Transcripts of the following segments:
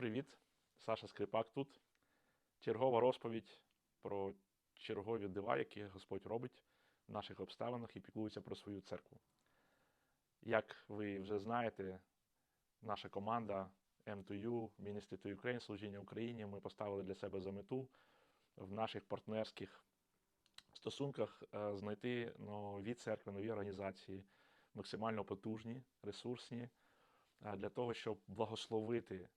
привіт! Саша Скрипак тут. Чергова розповідь про чергові дива, які Господь робить в наших обставинах і піклується про свою церкву. Як ви вже знаєте, наша команда M2U, Ministry to Ukraine, служіння Україні, ми поставили для себе за мету в наших партнерських стосунках е, знайти нові церкви, нові організації, максимально потужні, ресурсні, е, для того, щоб благословити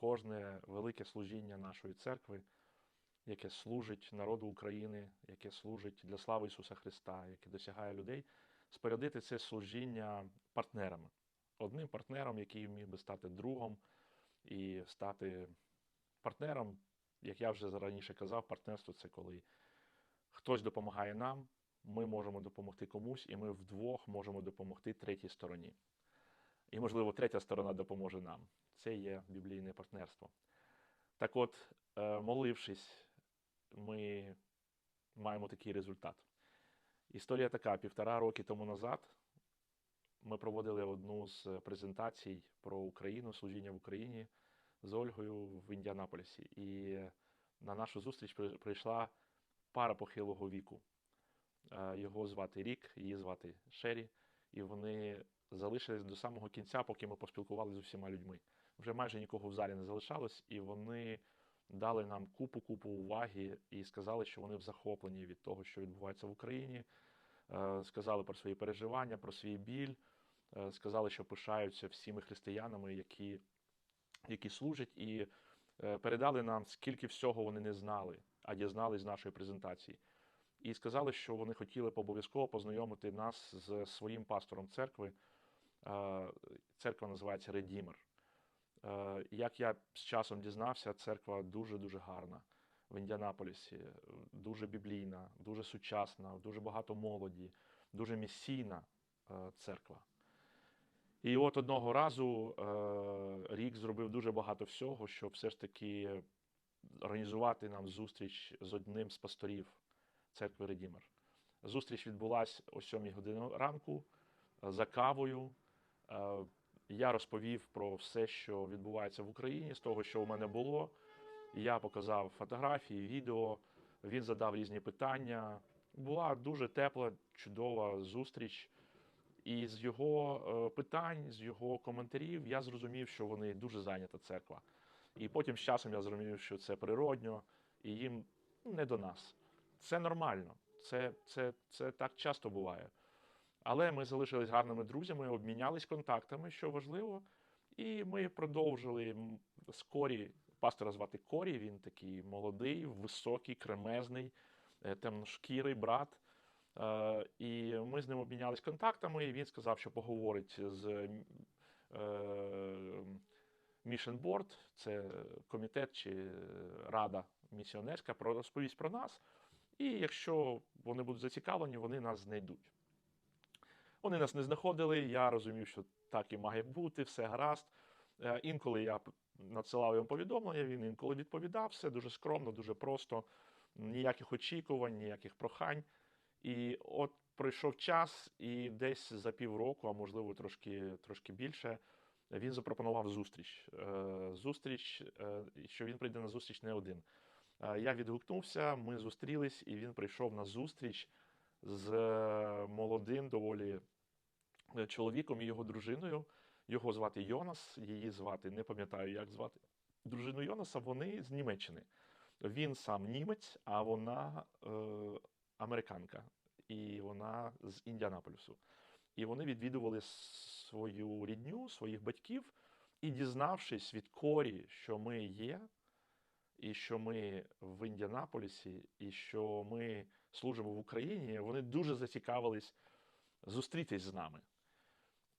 кожне велике служіння нашої церкви, яке служить народу України, яке служить для слави Ісуса Христа, яке досягає людей, спорядити це служіння партнерами. Одним партнером, який міг би стати другом і стати партнером, як я вже раніше казав, партнерство це коли хтось допомагає нам, ми можемо допомогти комусь, і ми вдвох можемо допомогти третій стороні. І, можливо, третя сторона допоможе нам. Це є біблійне партнерство. Так от, е, молившись, ми маємо такий результат. Історія така: півтора роки тому назад ми проводили одну з презентацій про Україну, служіння в Україні з Ольгою в Індіанаполісі. І на нашу зустріч прийшла пара похилого віку. Е, Його звати Рік, її звати Шері, і вони залишились до самого кінця, поки ми поспілкувалися з усіма людьми. Вже майже нікого в залі не залишалось, і вони дали нам купу-купу уваги і сказали, що вони в захопленні від того, що відбувається в Україні. Е, Сказали про свої переживання, про свій біль, Е, сказали, що пишаються всіми християнами, які, які служать, і е, передали нам, скільки всього вони не знали, а дізнались з нашої презентації. І сказали, що вони хотіли обов'язково познайомити нас з своїм пастором церкви. Е, Церква називається Редімер. Е, Як я з часом дізнався, церква дуже-дуже гарна в Індіанаполісі, дуже біблійна, дуже сучасна, дуже багато молоді, дуже місійна е, церква. І от одного разу рік зробив дуже багато всього, щоб все ж таки організувати нам зустріч з одним з пасторів церкви Редімер. Зустріч відбулася о 7 годині ранку за кавою. Е, Я розповів про все, що відбувається в Україні, з того, що у мене було. Я показав фотографії, відео. Він задав різні питання. Була дуже тепла, чудова зустріч. І з його е, питань, з його коментарів, я зрозумів, що вони дуже зайнята церква. І потім з часом я зрозумів, що це природньо, і їм ну, не до нас. Це нормально, це, це, це так часто буває. Але ми залишились гарними друзями, обмінялись контактами, що важливо. І ми продовжили з Корі, пастора звати Корі, він такий молодий, високий, кремезний, е, темношкірий брат. Е, І ми з ним обмінялись контактами, і він сказав, що поговорить з е, Mission Board, це комітет чи рада місіонерська, розповість про нас. І якщо вони будуть зацікавлені, вони нас знайдуть. Вони нас не знаходили. Я розумів, що так і має бути, все гаразд. Е, Інколи я надсилав йому повідомлення, він інколи відповідав, все дуже скромно, дуже просто, ніяких очікувань, ніяких прохань. І от пройшов час, і десь за півроку, а можливо трошки, трошки більше, він запропонував зустріч. Е, Зустріч, е, що він прийде на зустріч не один. Я відгукнувся, ми зустрілись, і він прийшов на зустріч з е, молодим доволі е, чоловіком і його дружиною. Його звати Йонас, її звати, не пам'ятаю, як звати. Дружину Йонаса, вони з Німеччини. Він сам німець, а вона е, американка, і вона з Індіанаполісу. І вони відвідували свою рідню, своїх батьків, і дізнавшись від Корі, що ми є, і що ми в Індіанаполісі, і що ми служимо в Україні, вони дуже зацікавились зустрітись з нами.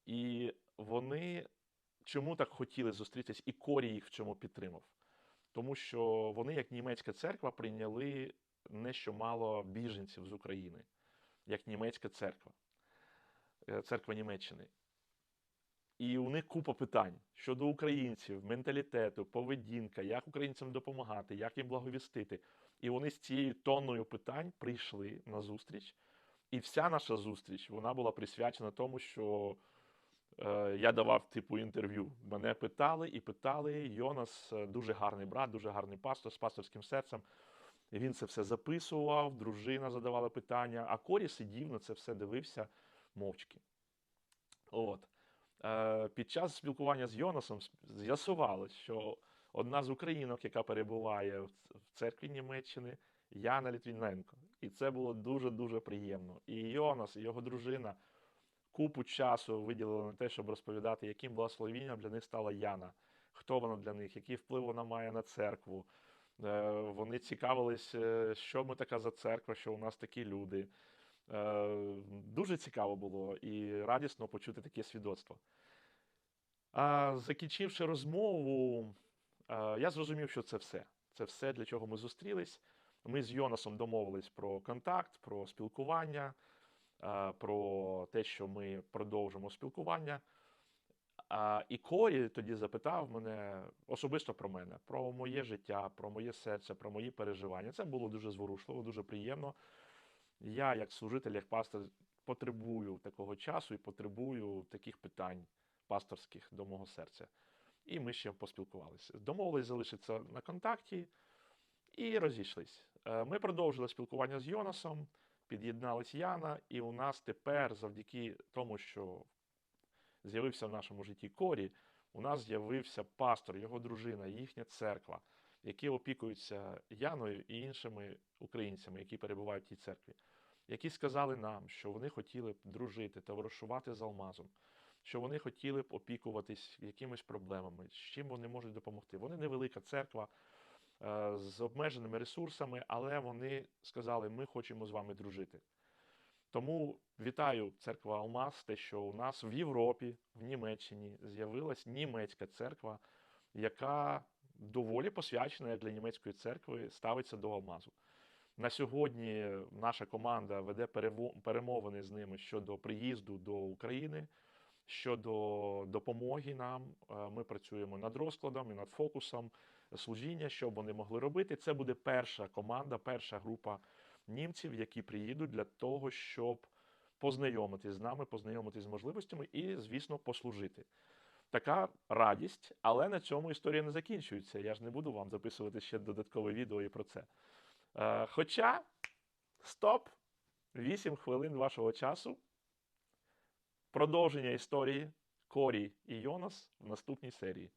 І вони чому так хотіли зустрітись, і Корі їх в цьому підтримав. Тому що вони, як німецька церква, прийняли не що мало біженців з України, як німецька церква, е, церква Німеччини. І у них купа питань щодо українців, менталітету, поведінка, як українцям допомагати, як їм благовістити. І вони з цією тонною питань прийшли на зустріч. І вся наша зустріч вона була присвячена тому, що е, я давав типу інтерв'ю. Мене питали і питали. Йонас е, дуже гарний брат, дуже гарний пастор з пасторським серцем. Він це все записував, дружина задавала питання, а Корі сидів на це все дивився мовчки. От. Е, під час спілкування з Йонасом з'ясувалось, що одна з українок, яка перебуває в церкві Німеччини, Яна Літвіненко. І це було дуже-дуже приємно. І Йонас, і його дружина купу часу виділили на те, щоб розповідати, яким благословенням для них стала Яна, хто вона для них, який вплив вона має на церкву. Е, Вони цікавились, е, що ми така за церква, що у нас такі люди. Е, Дуже цікаво було і радісно почути таке свідоцтво. А закінчивши розмову, е, я зрозумів, що це все. Це все, для чого ми зустрілись. Ми з Йонасом домовились про контакт, про спілкування, е, про те, що ми продовжимо спілкування. І Корі тоді запитав мене особисто про мене, про моє життя, про моє серце, про мої переживання. Це було дуже зворушливо, дуже приємно. Я, як служитель, як пастор, потребую такого часу і потребую таких питань пасторських до мого серця. І ми ще поспілкувалися. Домовились залишитися на контакті і розійшлись. Е, Ми продовжили спілкування з Йонасом, під'єдналась Яна, і у нас тепер, завдяки тому, що з'явився в нашому житті Корі, у нас з'явився пастор, його дружина, їхня церква, які опікуються Яною і іншими українцями, які перебувають в тій церкві, які сказали нам, що вони хотіли б дружити, та товаришувати з Алмазом, що вони хотіли б опікуватись якимись проблемами, з чим вони можуть допомогти. Вони невелика церква е, з обмеженими ресурсами, але вони сказали, ми хочемо з вами дружити. Тому вітаю церква Алмаз, те, що у нас в Європі, в Німеччині з'явилась німецька церква, яка доволі посвячена як для німецької церкви ставиться до Алмазу. На сьогодні наша команда веде перемовини з ними щодо приїзду до України, щодо допомоги нам. Е, Ми працюємо над розкладом і над фокусом служіння, що вони могли робити. Це буде перша команда, перша група німців, які приїдуть для того, щоб познайомитись з нами, познайомитись з можливостями і, звісно, послужити. Така радість, але на цьому історія не закінчується. Я ж не буду вам записувати ще додаткове відео і про це. Е, хоча, стоп! 8 хвилин вашого часу. Продовження історії Корі і Йонас в наступній серії.